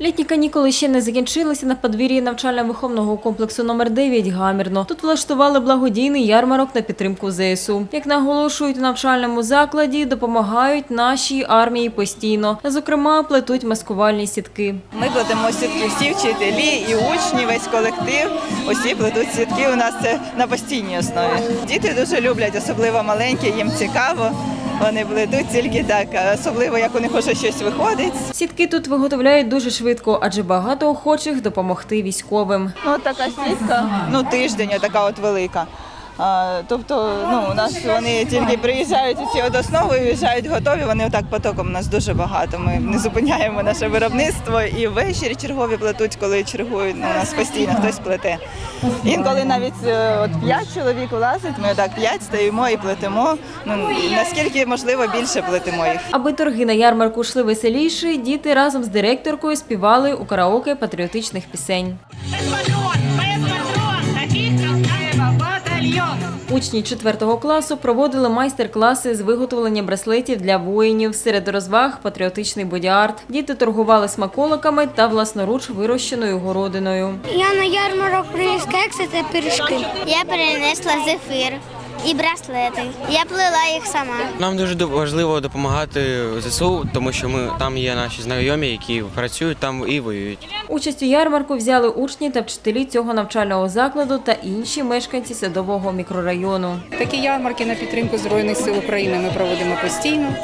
Літні канікули ще не закінчилися на подвір'ї навчально-виховного комплексу номер 9 Гамірно. Тут влаштували благодійний ярмарок на підтримку ЗСУ. Як наголошують у навчальному закладі, допомагають нашій армії постійно. Зокрема, плетуть маскувальні сітки. Ми плетемо сітки всі вчителі і учні, весь колектив. Усі плетуть сітки. У нас це на постійній основі. Діти дуже люблять, особливо маленькі, їм цікаво. Вони плетуть тільки так, особливо як у них уже щось виходить. Сітки тут виготовляють дуже швидко, адже багато охочих допомогти військовим. Ну, така сітка, ну тиждень, така от велика. А, тобто, ну у нас вони тільки приїжджають ці от основи, виїжджають готові. Вони отак потоком у нас дуже багато. Ми не зупиняємо наше виробництво і ввечері чергові плетуть, коли чергують. Ну, у нас постійно хтось плете. Інколи навіть е, от п'ять чоловік влазить. Ми отак п'ять стоїмо і плетемо. Ну наскільки можливо більше плетемо їх. Аби торги на ярмарку йшли веселіше, діти разом з директоркою співали у караоке патріотичних пісень. Учні 4 класу проводили майстер-класи з виготовлення браслетів для воїнів. Серед розваг патріотичний бодіарт. Діти торгували смаколиками та власноруч вирощеною городиною. Я на ярмарок приніс кекси та пиріжки. Я перенесла зефір і браслети. Я плела їх сама. Нам дуже важливо допомагати ЗСУ, тому що ми там є наші знайомі, які працюють там і воюють. Участь у ярмарку взяли учні та вчителі цього навчального закладу та інші мешканці садового мікрорайону. Такі ярмарки на підтримку Збройних сил України ми проводимо постійно.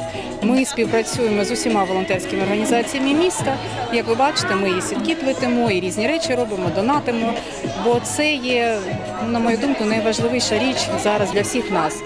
Ми співпрацюємо з усіма волонтерськими організаціями міста. Як ви бачите, ми і сітки плетемо, і різні речі робимо, донатимо. Бо це є, на мою думку, найважливіша річ зараз для всіх нас.